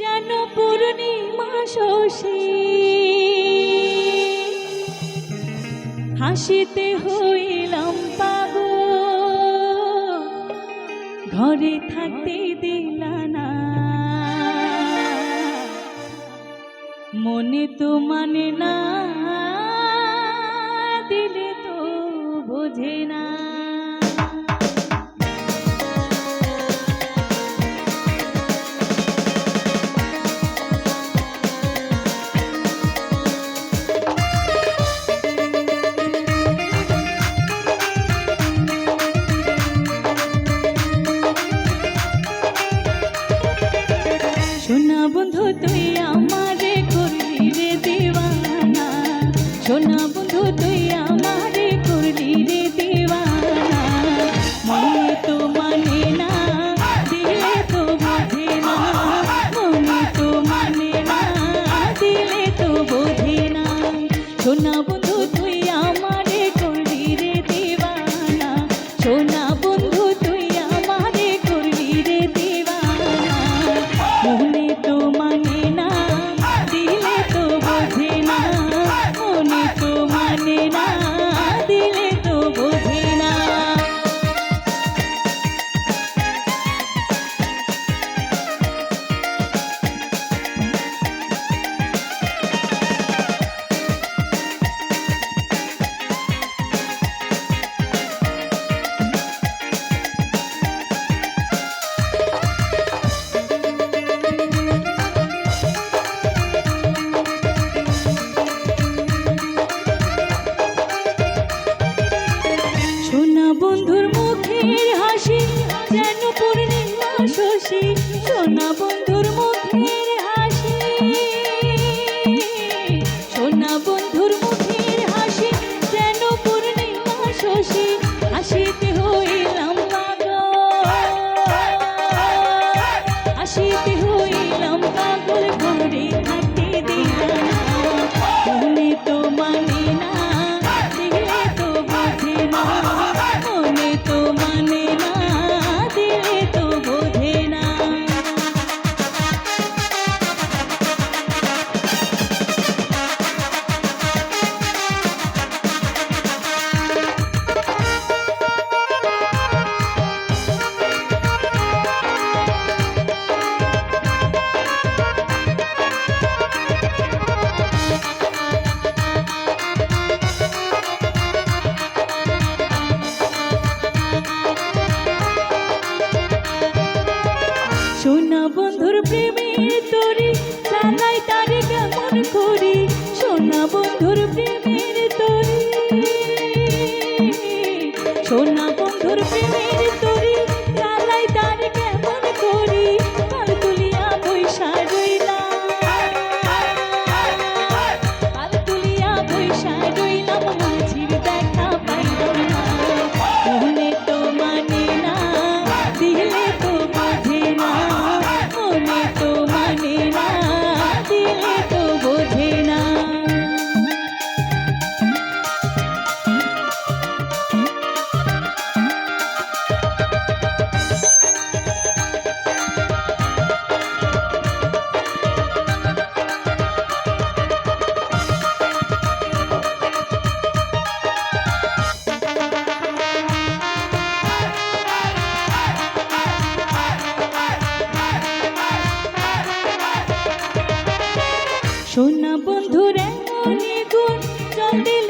যেন পূর্ণিমা শশী। হাসিতে হইলাম পাব ঘরে থাকতে দিলা না। মনে তো মানে না, দিলে তো বোঝে না। আসিতে হইলাম পাগল। আসিতে plus দিলে